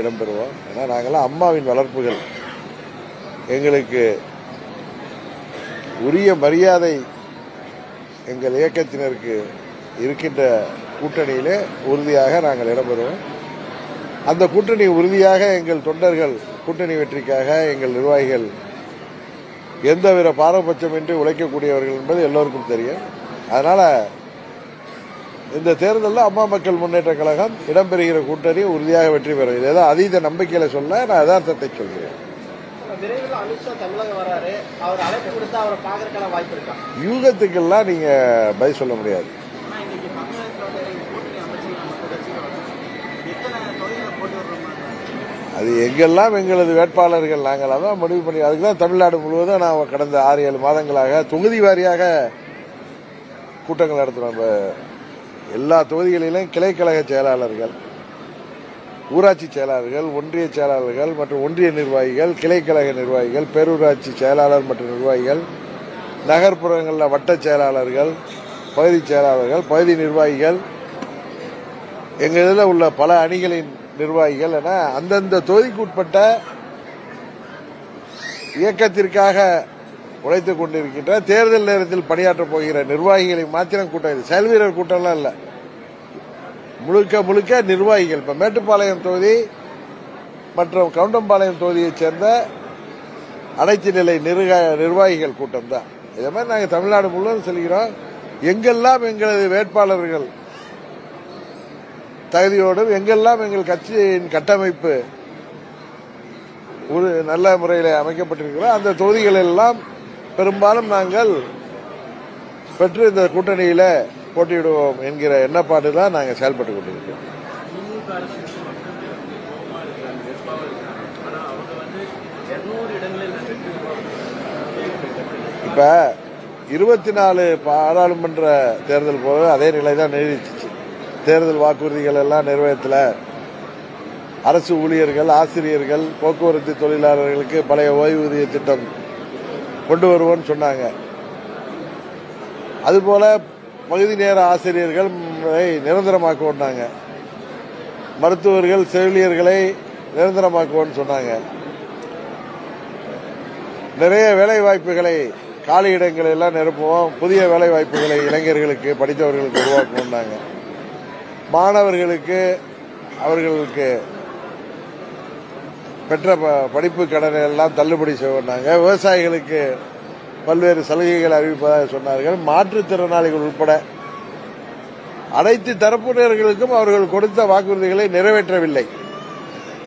இடம்பெறுவோம். ஏன்னா நாங்கள்லாம் அம்மாவின் வளர்ப்புகள். எங்களுக்கு உரிய மரியாதை எங்கள் இயக்கத்தினருக்கு இருக்கின்ற கூட்டணியிலே உறுதியாக நாங்கள் இடம்பெறுவோம். அந்த கூட்டணி உறுதியாக எங்கள் தொண்டர்கள் கூட்டணி வெற்றிக்காக எங்கள் நிர்வாகிகள் எந்தவித பாரபட்சமின்றி உழைக்கக்கூடியவர்கள் என்பது எல்லோருக்கும் தெரியும். அதனால இந்த தேர்தலில் அம்மா மக்கள் முன்னேற்ற கழகம் இடம்பெறுகிற கூட்டணி உறுதியாக வெற்றி பெறும். இது ஏதோ அதீத நம்பிக்கையில சொல்ல நான் யதார்த்தத்தை சொல்கிறேன். யூகத்துக்கெல்லாம் நீங்க பதில் சொல்ல முடியாது. அது எங்கெல்லாம் எங்களது வேட்பாளர்கள் நாங்கள் அதான் முடிவு பண்ணி அதுக்கு தான் தமிழ்நாடு முழுவதும் நான் கடந்த ஆறு ஏழு மாதங்களாக தொகுதி வாரியாக கூட்டங்கள் நடத்துகிறோம் எல்லா தொகுதிகளிலும் கிளைக்கழக செயலாளர்கள் ஊராட்சி செயலாளர்கள் ஒன்றிய செயலாளர்கள் மற்றும் ஒன்றிய நிர்வாகிகள் கிளைக்கழக நிர்வாகிகள் பேரூராட்சி செயலாளர் மற்றும் நிர்வாகிகள் நகர்ப்புறங்களில் வட்ட செயலாளர்கள் பகுதி செயலாளர்கள் பகுதி நிர்வாகிகள் எங்கள் இதில் உள்ள பல அணிகளின் நிர்வாகிகள் என அந்தந்த தொகுதிக்கு உட்பட்ட இயக்கத்திற்காக உழைத்துக் கொண்டிருக்கின்ற தேர்தல் நேரத்தில் பணியாற்றப் போகிற நிர்வாகிகளை மாத்திரம் கூட்டம் இது. செயல்வீரர் கூட்டம்லாம் இல்லை. முழுக்க முழுக்க நிர்வாகிகள். இப்ப மேட்டுப்பாளையம் தொகுதி மற்றும் கவுண்டம்பாளையம் தொகுதியைச் சேர்ந்த அனைத்து நிலை நிர்வாகிகள் கூட்டம் தான். இதே மாதிரி நாங்கள் தமிழ்நாடு முழுவதும் செல்கிறோம். எங்கெல்லாம் எங்களது வேட்பாளர்கள் தகுதியோடும் எங்கெல்லாம் எங்கள் கட்சியின் கட்டமைப்பு ஒரு நல்ல முறையில் அமைக்கப்பட்டிருக்கிறோம் அந்த தொகுதிகள் எல்லாம் பெரும்பாலும் நாங்கள் பெற்று இந்த கூட்டணியில போட்டியிடுவோம் என்கிற எண்ணப்பாடு தான் நாங்கள் செயல்பட்டு கொண்டிருக்கிறோம் இப்ப இருபத்தி நாலு பாராளுமன்ற தேர்தல் போல அதே நிலை தான் நீடிச்சிச்சு. தேர்தல் வாக்குறுதிகள் எல்லாம் நிறைவேற்றல அரசு ஊழியர்கள் ஆசிரியர்கள் போக்குவரத்து தொழிலாளர்களுக்கு பழைய ஓய்வூதிய திட்டம் கொண்டு வருவோம்னு சொன்னாங்க. அதுபோல பகுதி நேர ஆசிரியர்கள் நிரந்தரமாக்குவோம்னாங்க. மருத்துவர்கள் செவிலியர்களை நிரந்தரமாக்குவோன்னு சொன்னாங்க. நிறைய வேலை வாய்ப்புகளை காலி இடங்களை எல்லாம் நிரப்புவோம். புதிய வேலை வாய்ப்புகளை இளைஞர்களுக்கு படித்தவர்களுக்கு உருவாக்குவோம்னாங்க. மாணவர்களுக்கு அவர்களுக்கு பெற்ற ப- படிப்பு கடனை எல்லாம் தள்ளுபடி செய்வோம்னாங்க. விவசாயிகளுக்கு பல்வேறு சலுகைகள் அறிவிப்பதாக சொன்னார்கள். மாற்றுத்திறனாளிகள் உட்பட அனைத்து தரப்பினர்களுக்கும் அவர்கள் கொடுத்த வாக்குறுதிகளை நிறைவேற்றவில்லை.